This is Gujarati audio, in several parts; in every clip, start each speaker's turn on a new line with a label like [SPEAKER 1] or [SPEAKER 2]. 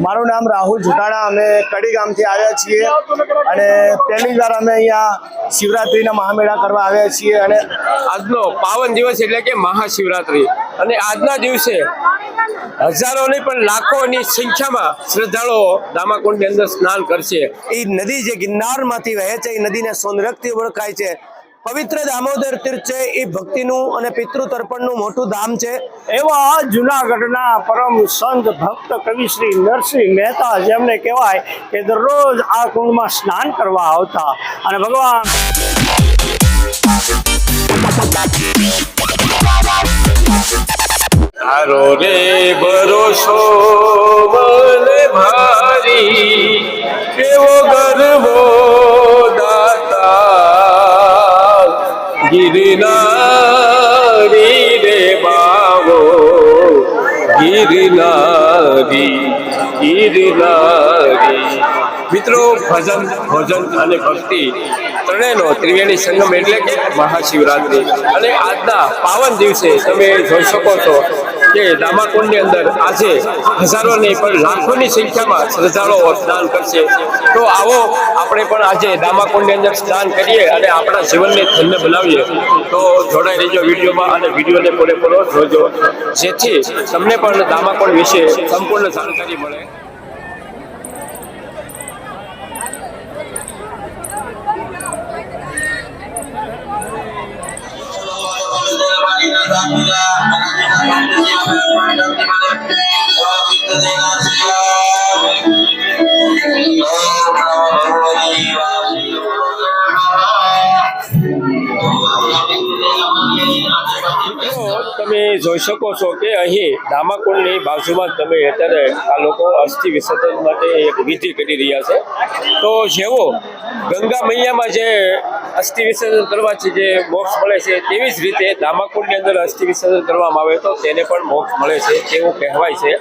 [SPEAKER 1] મારું નામ રાહુલ જુટાણા અમે કડી ગામથી આવ્યા છીએ અને પહેલી વાર અમે અહીંયા શિવરાત્રિના મહામેળા કરવા આવ્યા છીએ અને
[SPEAKER 2] આજનો પાવન દિવસ એટલે કે મહાશિવરાત્રી. અને આજના દિવસે હજારો નહીં પણ લાખોની સંખ્યામાં શ્રદ્ધાળુઓ દામાકુંડની અંદર સ્નાન કરશે.
[SPEAKER 1] એ નદી જે ગિરનારમાંથી વહે છે એ નદીને સૌંદર્યથી ઓળખાય છે. પવિત્ર દામોદર તીર્થ છે એ ભક્તિનું અને પિતૃ તર્પણનું મોટું ધામ છે. એવા જુનાગઢના પરમ સંત ભક્ત કવિ શ્રી નરસિંહ મહેતા જેમને કહેવાય કે દરરોજ આ કુંડમાં સ્નાન કરવા આવતા. અને ભગવાન
[SPEAKER 2] રે ભરોસો મને ભારી. ગિરનારી રે બાવો ગિરનારી ગિરનારી મિત્રો ભજન ભોજન અને ભક્તિ ત્રણેયનો ત્રિવેણી સંગમ એટલે કે મહાશિવરાત્રિ. અને આજના પાવન દિવસે તમે જોઈ શકો છો કે દામાકુંડની અંદર આજે હજારો નહીં પણ લાખોની સંખ્યામાં શ્રદ્ધાળુઓ સ્નાન કરશે. તો આવો આપણે પણ આજે દામાકુંડની અંદર સ્નાન કરીએ અને આપણા જીવનને ધન્ય બનાવીએ. તો જોડાઈ રહેજો વિડીયોમાં અને વિડીયોને પૂરેપૂરો જોજો. જેથી તમને પણ દામાકુંડ વિશે સંપૂર્ણ જાણકારી મળે. તો તમે જોઈ શકો છો કે અહીં દામાકુંડની બાજુમાં તમે અત્યારે આ લોકો અસ્થિ વિસર્જન માટે એક વિધિ કરી રહ્યા છે. તો જેવો ગંગા મૈયામાં જે અસ્થિ વિસર્જન કરવાથી જે મોક્ષ મળે છે, તેવી જ રીતે દામાકુંડની અંદર અસ્થિ વિસર્જન કરવામાં આવે તો તેને પણ મોક્ષ મળે છે તેવું કહેવાય છે.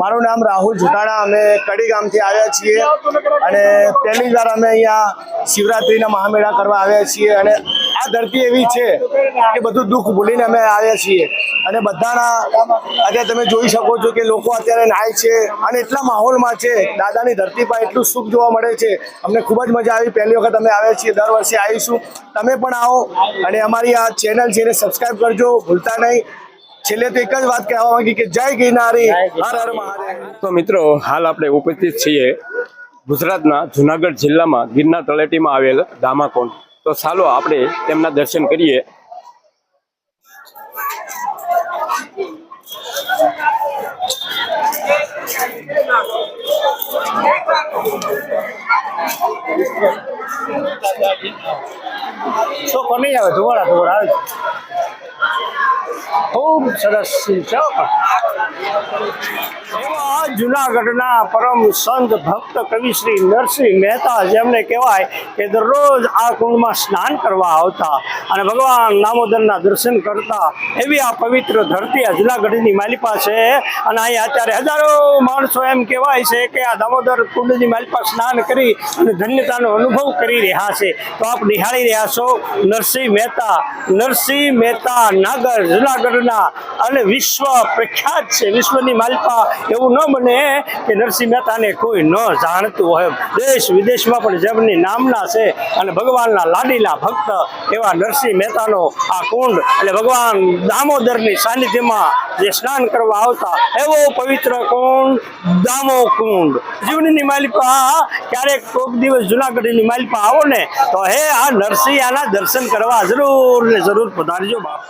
[SPEAKER 1] મારું નામ રાહુલ જુટાણા, અમે કડી ગામથી આવ્યા છીએ અને પહેલી વાર અમે અહીંયા શિવરાત્રિના મહામેળા કરવા આવ્યા છીએ અને ધરતી એવી છે કે બધું દુઃખ ભૂલીને અમે આવ્યા છીએ. અને બધાના અત્યારે તમે જોઈ શકો છો કે લોકો અત્યારે નાય છે અને એટલા માહોલમાં છે. દાદાની ધરતી પર એટલું સુખ જોવા મળે છે. અમને ખૂબ જ મજા આવી. પહેલી વખત અમે આવ્યા છીએ. દર વર્ષે આવીશું. તમે પણ આવો અને અમારી આ ચેનલ છે એને સબસ્ક્રાઈબ કરજો. ભૂલતા નહીં. છેલ્લે તો એક જ વાત કહેવા માંગી કે જય ગિરનારી. હર હર મહાદેવ.
[SPEAKER 2] તો મિત્રો હાલ આપણે ઉપસ્થિત છીએ ગુજરાતના જુનાગઢ જિલ્લામાં ગિરનાર તળેટીમાં આવેલ દામાકોંડ. તો ચાલો આપણે તેમના દર્શન કરીએ.
[SPEAKER 1] તો કોની આવે? ધોવાળા ધોવાડા આવે ખૂબ સરસ. છે. જુનાગઢના પરમ સંત ભક્ત કવિ શ્રી નરસિંહ મહેતા જેમને કહેવાય કે દરરોજ આ કુંડમાં સ્નાન કરવા આવતા અને ભગવાન નામોદરના દર્શન કરતા, એવી આ પવિત્ર ધરતી આ જુનાગઢની માલિપા છે. અને અહીંયા અત્યારે હજારો માણસો એમ કહેવાય છે કે આ દામોદર કુંડની માલિપા સ્નાન કરી અને ધન્યતાનો અનુભવ કરી રહ્યા છે. તો આપ નિહાળી રહ્યા છો નરસિંહ મહેતા. નરસિંહ મહેતા નાગર જુનાગઢના અને વિશ્વ પ્રખ્યાત છે. વિશ્વની માલિપા એવું ન બને કે નરસિંહ મહેતાને કોઈ ન જાણતું હોય. દેશ વિદેશમાં પણ જેમની નામના છે અને ભગવાનના લાડીલા ભક્ત એવા નરસિંહ મહેતાનો આ કુંડ એટલે ભગવાન દામોદરની સાનિધ્યમાં જે સ્નાન કરવા આવતા, એવો પવિત્ર કુંડ, દામો કુંડ. જીવનની માલિકા ક્યારેક કોઈક દિવસ જુનાગઢની માલિપા આવો ને, તો હે આ નરસિંહાના દર્શન કરવા જરૂર ને જરૂર પધારજો બાપ.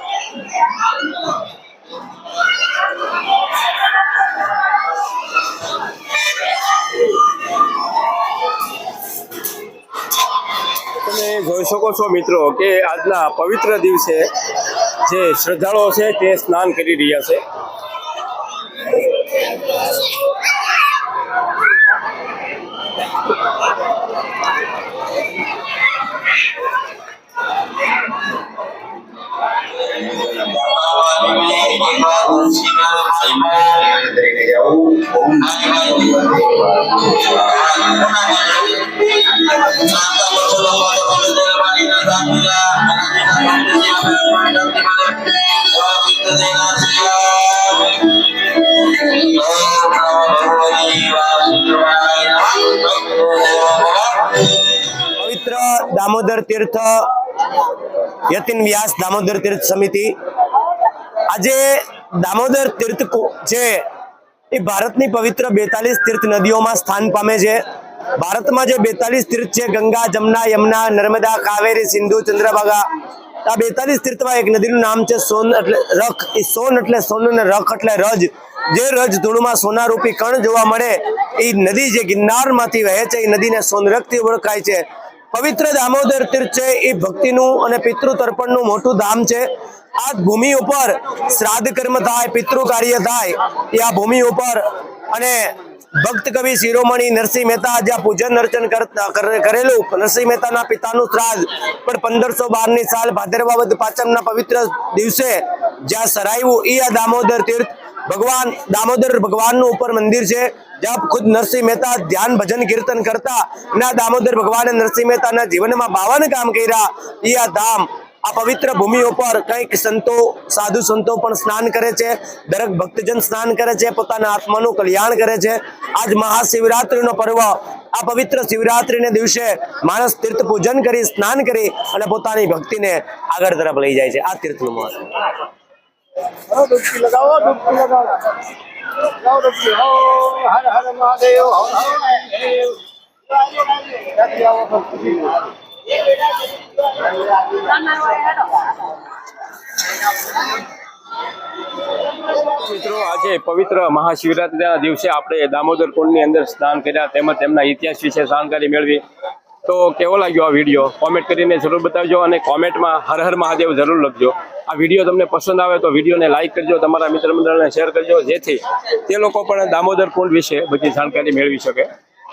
[SPEAKER 2] જોઈ શકો છો મિત્રો કે આજના પવિત્ર દિવસે જે શ્રદ્ધાળુઓ છે તે સ્નાન કરી રહ્યા છે.
[SPEAKER 3] પવિત્ર દામોદર તીર્થ, યતિન વ્યાસ દામોદર તીર્થ સમિતિ. આજે દામોદર તીર્થ છે એ ભારતની પવિત્ર બેતાલીસ તીર્થ નદીઓમાં સ્થાન પામે છે. ભારતમાં જે બેતાલીસ તીર્થ છે, ગંગા, જમના, યમુના, નર્મદા, કાવેરી, સિંધુ, ચંદ્રભાગા, આ બેતાલીસ તીર્થમાં એક નદીનું નામ છે સોન એટલે રખ. એ સોન એટલે સોનું ને રખ એટલે રજ. જે રજ ધૂળમાં સોનારૂપી કણ જોવા મળે એ નદી જે ગિરનારમાંથી વહે છે એ નદીને સોનરખથી ઓળખાય છે. પવિત્ર દામોદર તીર્થ છે એ ભક્તિનું અને પિતૃ તર્પણનું મોટું ધામ છે. આ ભૂમિ ઉપર શ્રાદ્ધ કર્મ થાય પિતૃ કાર્ય થાય, એ આ ભૂમિ ઉપર અને ભક્ત કવિ શિરોમણી નરસિંહ મહેતા જ્યાં પૂજન અર્ચન કરેલું. નરસિંહ મહેતાના પિતાનું શ્રાદ્ધ. પણ પંદરસો બારની સાલ ભાદરવા વધ પાંચમના પવિત્ર દિવસે જ્યાં સરાયું એ આ દામોદર તીર્થ ભગવાન, દામોદર ભગવાનનું ઉપર મંદિર છે. જ્યાં ખુદ નરસિંહ મહેતા ધ્યાન ભજન કીર્તન કરતા અને દામોદર ભગવાને નરસિંહ મહેતાના જીવનમાં બાવન કામ કર્યા. એ આ ધામ આ પવિત્ર ભૂમિ ઉપર કંઈક સંતો, સાધુ સંતો પણ સ્નાન કરે છે. દરેક ભક્તજન સ્નાન કરે છે. પોતાના આત્માનું કલ્યાણ કરે છે. આજ મહાશિવરાત્રિનો પર્વ. આ પવિત્ર શિવરાત્રિને દિવસે માણસ તીર્થ પૂજન કરી, સ્નાન કરી અને પોતાની ભક્તિને આગળ તરફ લઈ જાય છે. આ તીર્થનું મહત્વ.
[SPEAKER 1] લગાવો મહાદેવ ત્યાંથી આવો ભક્તિ.
[SPEAKER 2] આજે પવિત્ર મહાશિવરાત્રિના દિવસે આપણે દામોદર કુંડની અંદર સ્નાન કર્યા તેમજ તેમના ઇતિહાસ વિશે જાણકારી મેળવી. તો કેવો લાગ્યો આ વીડિયો? કોમેન્ટ કરીને જરૂર બતાવજો અને કોમેન્ટમાં હર હર મહાદેવ જરૂર લખજો. આ વીડિયો તમને પસંદ આવે તો વિડીયોને લાઇક કરજો, તમારા મિત્ર મંડળને શેર કરજો, જેથી તે લોકો પણ દામોદર કુંડ વિશે બધી જાણકારી મેળવી શકે.